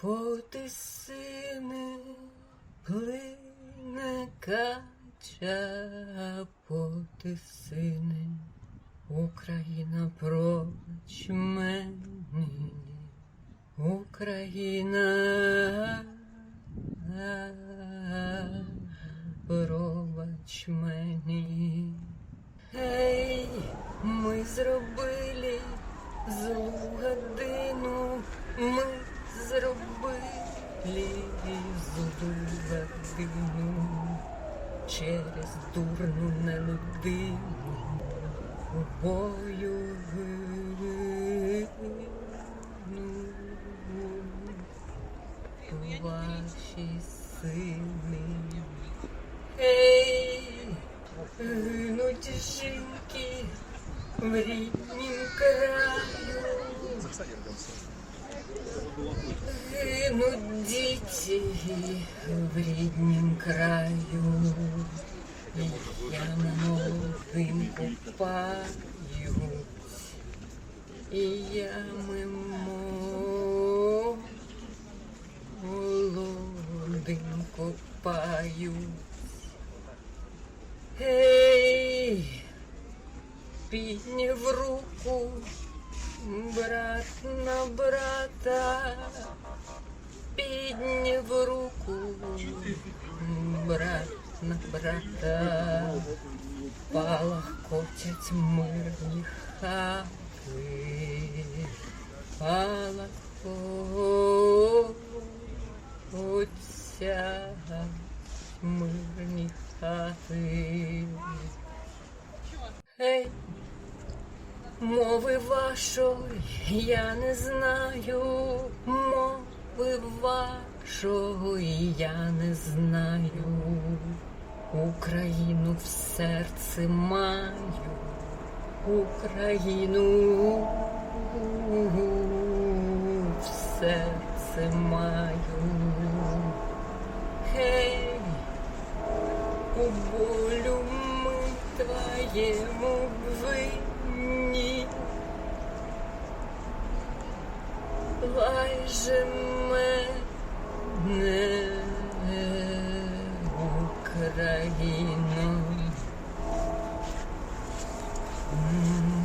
Поти сини плине кача, поти сини, Україна проч мені, Україна пробач мені. Ей, ми зробили злу годину, ми зробили злу годину через дурну нелюдину бою ваші сини. Ей, гинуть жінки в ріднім краю. Гинуть діти в ріднім краю. Я молодим купаю, і я молодим купаю. Гей, підняв руку, брат на брата, підняв руку, брат на брата, палахкотять мирні хати, палахкотять мирні хати. Гей, Мови вашої я не знаю, мови вашої я не знаю. Україну в серці маю, Україну в серці маю. Гей, у болю ми твоєму винні. Ні. Лайже мене Україно. Mm.